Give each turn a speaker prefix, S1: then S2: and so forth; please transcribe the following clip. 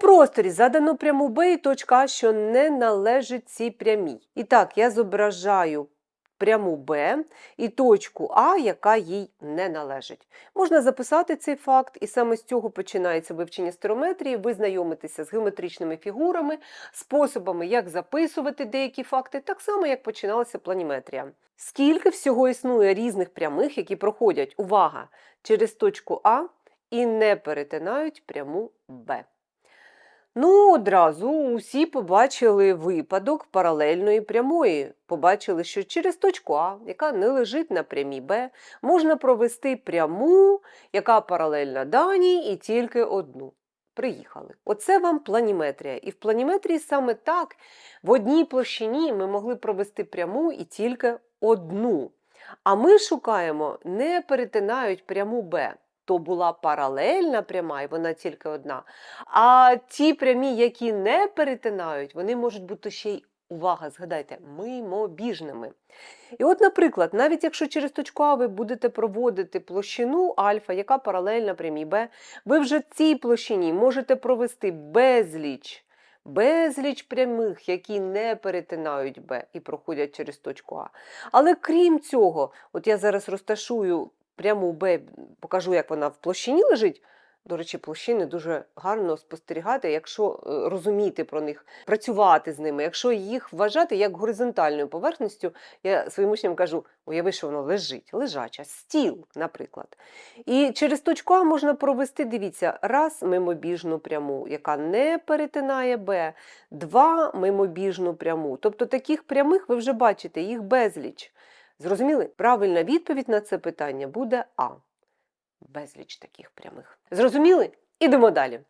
S1: просторі задано пряму Б і точка А, що не належить цій прямій. І так, я зображаю пряму Б і точку А, яка їй не належить. Можна записати цей факт, і саме з цього починається вивчення стерометрії. Ви знайомитеся з геометричними фігурами, способами, як записувати деякі факти, так само, як починалася планіметрія. Скільки всього існує різних прямих, які проходять, увага, через точку А і не перетинають пряму Б. Ну, одразу усі побачили випадок паралельної прямої. Побачили, що через точку А, яка не лежить на прямій Б, можна провести пряму, яка паралельна даній, і тільки одну. Приїхали. Оце вам планіметрія. І в планіметрії саме так в одній площині ми могли провести пряму і тільки одну. А ми шукаємо, не перетинають пряму Б. То була паралельна пряма, і вона тільки одна. А ті прямі, які не перетинають, вони можуть бути ще й, увага, згадайте, мимобіжними. І от, наприклад, навіть якщо через точку А ви будете проводити площину альфа, яка паралельна прямій Б, ви вже цій площині можете провести безліч, безліч прямих, які не перетинають Б і проходять через точку А. Але крім цього, от я зараз розташую пряму Б, покажу, як вона в площині лежить. До речі, площини дуже гарно спостерігати, якщо е, розуміти про них, працювати з ними, якщо їх вважати як горизонтальною поверхністю, я своїм учням кажу: уяви, що воно лежить, лежача, стіл, наприклад. І через точку А можна провести, дивіться, раз мимобіжну пряму, яка не перетинає Б, два мимобіжну пряму. Тобто таких прямих ви вже бачите, їх безліч. Зрозуміли? Правильна відповідь на це питання буде А. Безліч таких прямих. Зрозуміли? Ідемо далі.